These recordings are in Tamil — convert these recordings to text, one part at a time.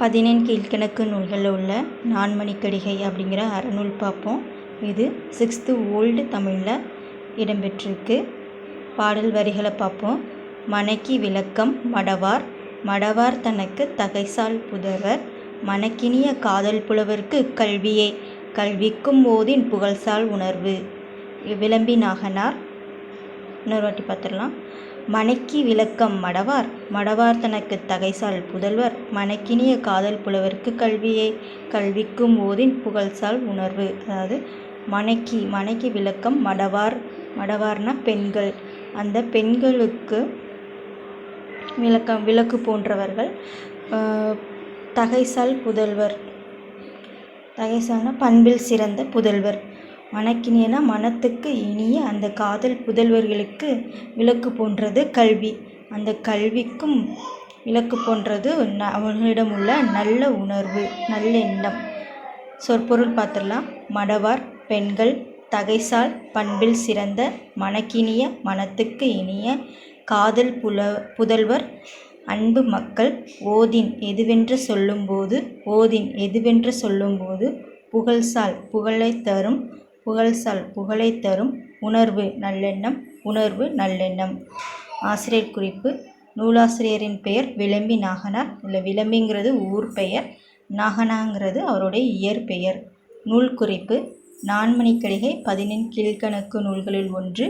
பதினெண் கீழ்க்கணக்கு நூல்களில் உள்ள நான்மணிக்கடிகை அப்படிங்கிற அறநூல் பார்ப்போம். இது சிக்ஸ்த்து ஓல்டு தமிழில் இடம்பெற்றிருக்கு. பாடல் வரிகளை பார்ப்போம். மணக்கி விளக்கம் மடவார். மடவார் தனக்கு தகைசால் புதவர். மணக்கினிய காதல் புலவர்க்கு கல்வியே. கல்விக்கும் ஓதின் புகழ்சால் உணர்வு. விளம்பி நாகனார். இன்னொரு வாட்டி பார்த்துடலாம். மணக்கி விளக்கம் மடவார். மடவார் தனக்கு தகைசால் புதல்வர். மணக்கினிய காதல் புலவருக்கு கல்வியே. கல்விக்கும் ஓதின் புகழ்சால் உணர்வு. அதாவது மணக்கி மணக்கி விளக்கம் மடவார். மடவார்னா பெண்கள். அந்த பெண்களுக்கு விளக்கம் விளக்கு போன்றவர்கள் தகைசால் புதல்வர். தகைசான பண்பில் சிறந்த புதல்வர். மணக்கினியனா மனத்துக்கு இனிய அந்த காதல் புதல்வர்களுக்கு விளக்கு போன்றது கல்வி. அந்த கல்விக்கும் விளக்கு போன்றது ந அவர்களிடம் உள்ள நல்ல உணர்வு நல்லெண்ணம் சொற்பொருள் பார்த்துடலாம். மடவார் பெண்கள் தகைசால் பண்பில் சிறந்த மணக்கினிய மனத்துக்கு இனிய காதல் புல புதல்வர் அன்பு மக்கள் ஓதின் எதுவென்று சொல்லும்போது ஓதின் எதுவென்று சொல்லும்போது புகழ்சால் புகழைத் தரும் புகழ்சால் புகழைத் தரும் உணர்வு நல்லெண்ணம் உணர்வு நல்லெண்ணம். ஆசிரியர் குறிப்பு நூலாசிரியரின் பெயர் விளம்பி நாகனார். இல்லை விளம்பிங்கிறது ஊர் பெயர் நாகனாங்கிறது அவருடைய இயற்பெயர் நூல் குறிப்பு நான்மணிக்கடிகை பதினெண் கீழ்கணக்கு நூல்களில் ஒன்று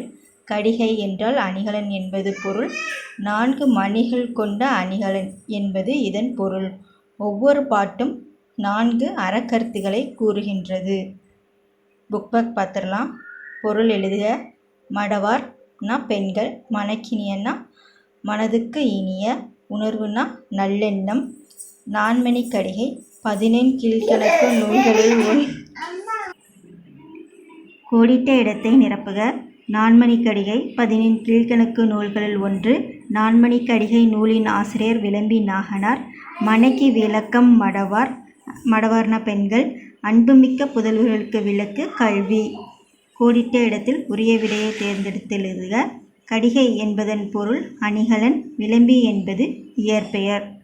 கடிகை என்றால் அணிகலன் என்பது பொருள் நான்கு மணிகள் கொண்ட அணிகலன் என்பது இதன் பொருள். ஒவ்வொரு பாட்டும் நான்கு அறக்கருத்துக்களை கூறுகின்றது. புக் பேக் பார்த்துடலாம் பொருள் எழுதுக. மடவார்னா பெண்கள் மணக்கினியன்னா மனதுக்கு இனிய உணர்வுனா நல்லெண்ணம். நான்மணி கடிகை பதினெண் கீழ்கணக்கு நூல்களில் ஒன் கோடிட்ட இடத்தை நிரப்புக. நான்மணி கடிகை பதினெண் கீழ்கணக்கு நூல்களில் ஒன்று. நான்மணி கடிகை நூலின் ஆசிரியர் விளம்பி நாகனார். மணக்கி விளக்கம் மடவார் மடவார்ன பெண்கள். அன்புமிக்க புதல்வர்களுக்கு விளக்கு கல்வி. கோடிட்ட இடத்தில் உரிய விடையை தேர்ந்தெடுத்தெழுதுக கடிகை என்பதன் பொருள் அணிகலன் விளம்பி என்பது இயற்பெயர்.